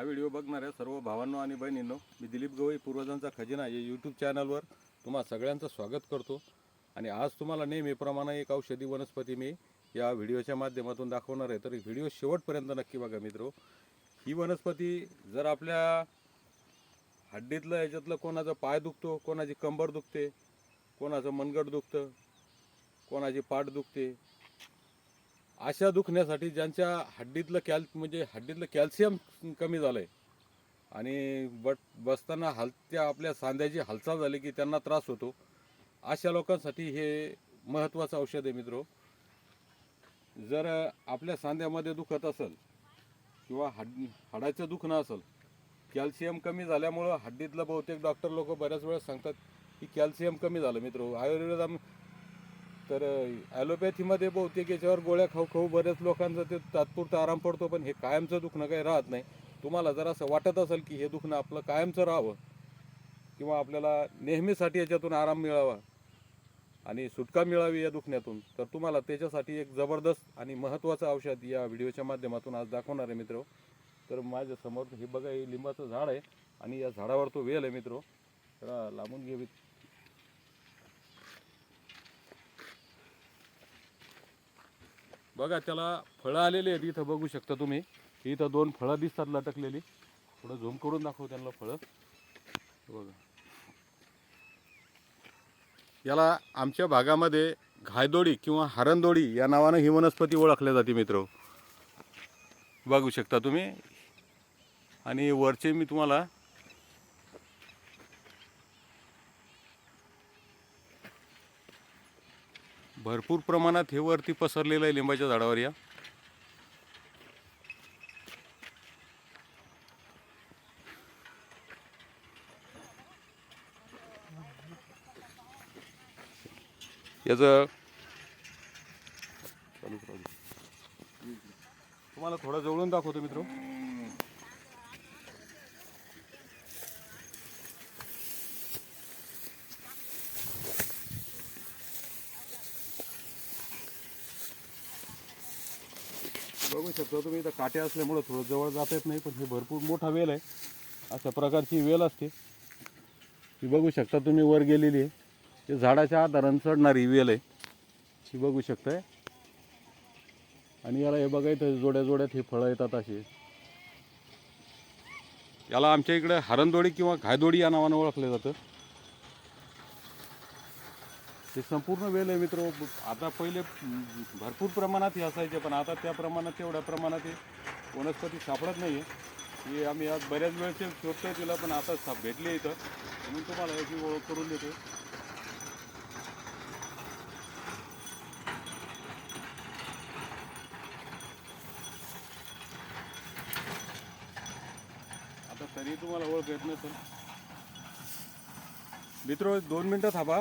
हा व्हिडिओ बघणाऱ्या सर्व भावांनो आणि बहिणींनो मी दिलीप गवई पूर्वजांचा खजिना या यूट्यूब चॅनलवर तुम्हा सगळ्यांचं स्वागत करतो. आणि आज तुम्हाला नेहमीप्रमाणे एक औषधी वनस्पती मी या व्हिडिओच्या माध्यमातून दाखवणार आहे. तर व्हिडिओ शेवटपर्यंत नक्की बघा मित्रो. ही वनस्पती जर आपल्या हड्डीतलं याच्यातलं कोणाचं पाय दुखतो कोणाची कंबर दुखते कोणाचं मनगट दुखतं कोणाची पाठ दुखते अशा दुखण्यासाठी ज्यांच्या हड्डीतलं कॅल म्हणजे हड्डीतलं कॅल्शियम कमी झालं आहे आणि बट बसताना हलत्या आपल्या सांध्याची हालचाल झाली की त्यांना त्रास होतो. अशा लोकांसाठी हे महत्त्वाचं औषध आहे मित्रो. जर आपल्या सांध्यामध्ये दुखत असेल किंवा हड हाडाचं दुखणं असेल कॅल्शियम कमी झाल्यामुळं हड्डीतलं बहुतेक डॉक्टर लोक बऱ्याच वेळा सांगतात की कॅल्शियम कमी झालं मित्र. आयुर्वेद तर ॲलोपॅथीमध्ये बहुतेक याच्यावर गोळ्या खाऊ खाऊ बऱ्याच लोकांचं ते तात्पुरतं आराम पडतो पण हे कायमचं दुखणं काही राहत नाही. तुम्हाला जर असं वाटत असेल की हे दुखणं आपलं कायमचं राहावं किंवा आपल्याला नेहमीसाठी याच्यातून आराम मिळावा आणि सुटका मिळावी या दुखण्यातून तर तुम्हाला त्याच्यासाठी एक जबरदस्त आणि महत्त्वाचं औषध या व्हिडिओच्या माध्यमातून आज दाखवणार आहे मित्र. तर माझ्यासमोर हे बघा हे लिंबाचं झाड आहे आणि या झाडावर तो वेल आहे मित्र. तर लांबून घे बघा त्याला फळं आलेली आहेत. इथं बघू शकता तुम्ही. इथं दोन फळं दिसतात लटकलेली. थोडं झूम करून दाखवू त्यांना फळं. बघा. याला आमच्या भागामध्ये घायदोडी किंवा हरणदोडी या नावानं ही वनस्पती ओळखल्या जाते मित्र. बघू शकता तुम्ही. आणि वरचे मी तुम्हाला भरपूर प्रमाणात हे वरती पसरलेलं आहे लिंबाच्या झाडावर या. याचं तुम्हाला थोडं जवळून दाखवतो मित्र. बघू शकतो. तुम्ही इथं काटे असल्यामुळं थोडं जवळ जाता येत नाही पण हे भरपूर मोठा वेल आहे. अशा प्रकारची वेल असते. ही बघू शकता तुम्ही वर गेलेली आहे. हे झाडाच्या आधारानं चढणारी वेल आहे. ही बघू शकताय. आणि याला हे बघा इथं जोड्या जोड्यात हे फळं येतात असे. याला आमच्या इकडे हरणदोडी किंवा घायदोडी या नावानं ओळखलं जातं. ते संपूर्ण वेल आहे मित्र. आता पहिले भरपूर प्रमाणात हे असायचे पण आता त्या प्रमाणात तेवढ्या प्रमाणात हे वनस्पती सापडत नाही आहे हे आम्ही आज बऱ्याच वेळचे शोधतोय तिला पण आता साप भेटले इथं. म्हणून तुम्हाला याची ओळख करून देतो. आता तरी तुम्हाला ओळख येत नसेल. मित्र दोन मिनटं थांबा.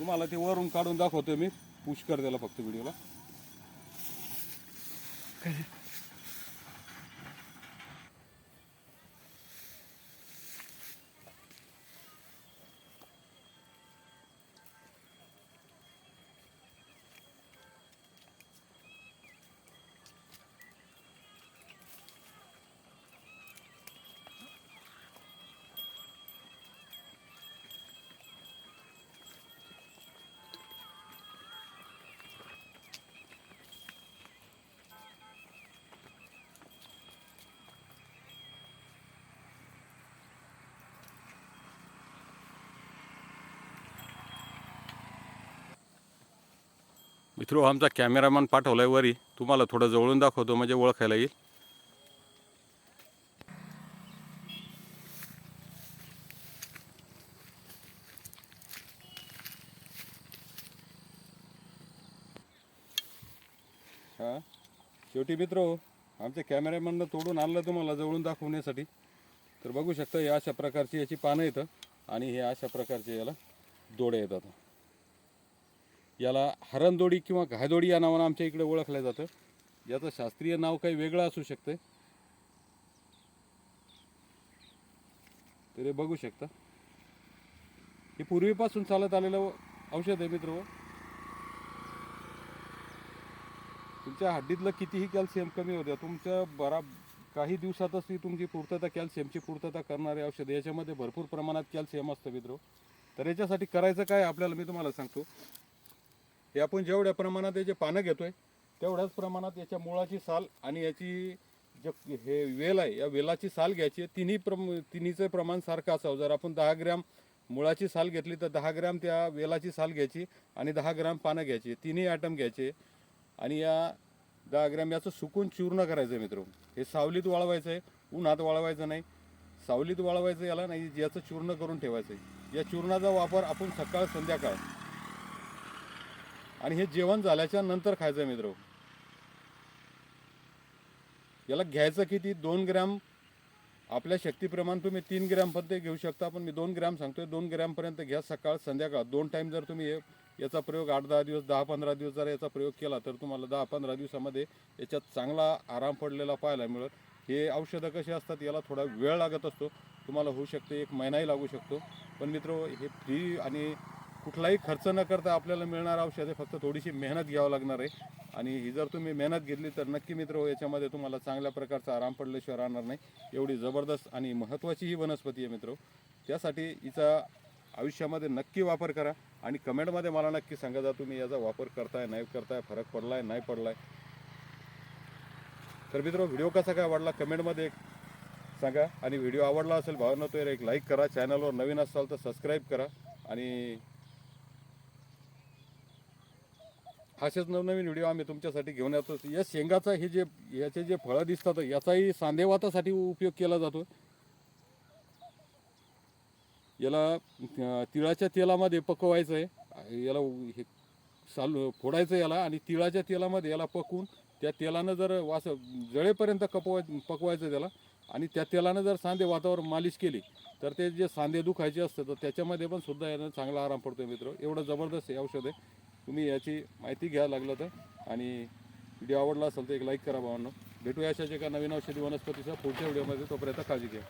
तुम्हाला ते वरून काढून दाखवतोय मी. पुश कर त्याला फक्त व्हिडिओला मित्र आमचा कॅमेरामॅन पाठवलाय वरी. तुम्हाला थोडं जवळून दाखवतो म्हणजे ओळखायला येईल. हा? शेवटी मित्र आमच्या कॅमेरामॅननं तोडून आणलं तुम्हाला जवळून दाखवण्यासाठी. तर बघू शकता या अशा प्रकारची याची पानं येतं आणि हे अशा प्रकारचे याला दोडे येतात. याला हरणदोडी किंवा घायदोडी या नावानं आमच्या इकडे ओळखलं जातं. याचं शास्त्रीय नाव काही वेगळं असू शकतं तर हे बघू शकता. हे पूर्वीपासून चालत आलेलं औषध आहे मित्र हो. तुमच्या हड्डीतलं कितीही कॅल्शियम कमी होतं तुमच्या बरा काही दिवसातच ती तुमची पूर्तता कॅल्शियमची पूर्तता करणारे औषध याच्यामध्ये भरपूर प्रमाणात कॅल्शियम असतं मित्र हो. तर याच्यासाठी करायचं काय आपल्याला मी तुम्हाला सांगतो. हे आपण जेवढ्या प्रमाणात याचे पानं घेतो आहे तेवढ्याच प्रमाणात याच्या मुळाची साल आणि याची जे हे वेल आहे या वेलाची साल घ्यायची आहे. तिन्ही प्रम तिन्हीचं प्रमाण सारखं असावं. जर आपण दहा ग्रॅम मुळाची साल घेतली तर दहा ग्रॅम त्या वेलाची साल घ्यायची आणि दहा ग्रॅम पानं घ्यायची. तिन्ही आयटम घ्यायचे. आणि या दहा ग्रॅम याचं सुकून चूर्ण करायचं आहे मित्र. हे सावलीत वाळवायचं आहे उन्हात वाळवायचं नाही. सावलीत वाळवायचं याला नाही याचं चूर्ण करून ठेवायचं आहे या चूर्णाचा वापर आपण सकाळ संध्याकाळ आणि हे जेवण झाल्याच्यानंतर खायचं मित्र. याला घ्यायचं किती? दोन ग्रॅम. आपल्या शक्तीप्रमाणे तुम्ही तीन ग्रॅमपर्यंत घेऊ शकता पण मी दोन ग्रॅम सांगतोय. दोन ग्रॅमपर्यंत घ्या सकाळ संध्याकाळ. दोन टाईम जर तुम्ही हे- याचा प्रयोग आठ दहा दिवस दहा पंधरा दिवस जर याचा प्रयोग केला तर तुम्हाला दहा पंधरा दिवसामध्ये याच्यात चांगला आराम पडलेला पाहायला मिळत हे औषधं कशी असतात याला थोडा वेळ लागत असतो. तुम्हाला होऊ शकते एक महिनाही लागू शकतो. पण मित्र हे फ्री आणि कुठलाही खर्च न करता आपल्याला मिळणार औषध आहे फक्त थोडीशी मेहनत घ्यावं लागणार आहे. आणि ही जर तुम्ही मेहनत घेतली तर नक्की मित्र हो, याच्यामध्ये तुम्हाला चांगल्या प्रकारचा आराम पडल्याशिवाय राहणार नाही. एवढी जबरदस्त आणि महत्त्वाची ही वनस्पती आहे मित्र हो. त्यासाठी हिचा आयुष्यामध्ये नक्की वापर करा आणि कमेंटमध्ये मला नक्की सांगा जा तुम्ही याचा वापर करताय नाही करताय फरक पडलाय नाही पडलाय. तर मित्र हो, व्हिडिओ कसा काय वाढला कमेंटमध्ये एक सांगा. आणि व्हिडिओ आवडला असेल भावना तर एक लाईक करा. चॅनलवर नवीन असाल तर सबस्क्राईब करा. आणि असेच नवनवीन व्हिडिओ आम्ही तुमच्यासाठी घेऊन येतो. या शेंगाचा हे जे याचे जे फळं दिसतात याचाही सांदेवातासाठी उपयोग केला जातो. याला तिळाच्या तेलामध्ये पकवायचं आहे याला हे साल फोडायचं याला आणि तिळाच्या तेलामध्ये याला पकवून त्या तेलानं जर वास जळेपर्यंत कपवाय पकवायचं त्याला आणि त्या तेलानं जर सांधे वातावर मालिश केली तर ते जे सांधे दुखायचे असतं तर त्याच्यामध्ये पण सुद्धा यानं चांगला आराम पडतो मित्र. एवढं जबरदस्त हे औषध आहे. तुम्ही याची माहिती घ्या लागलं तर. आणि व्हिडिओ आवडला असेल तर एक लाईक करा भावांना. भेटूया अशाच एका नवीन औषधी वनस्पतीचा पुढच्या व्हिडिओमध्ये. तोपर्यंत काळजी घ्या.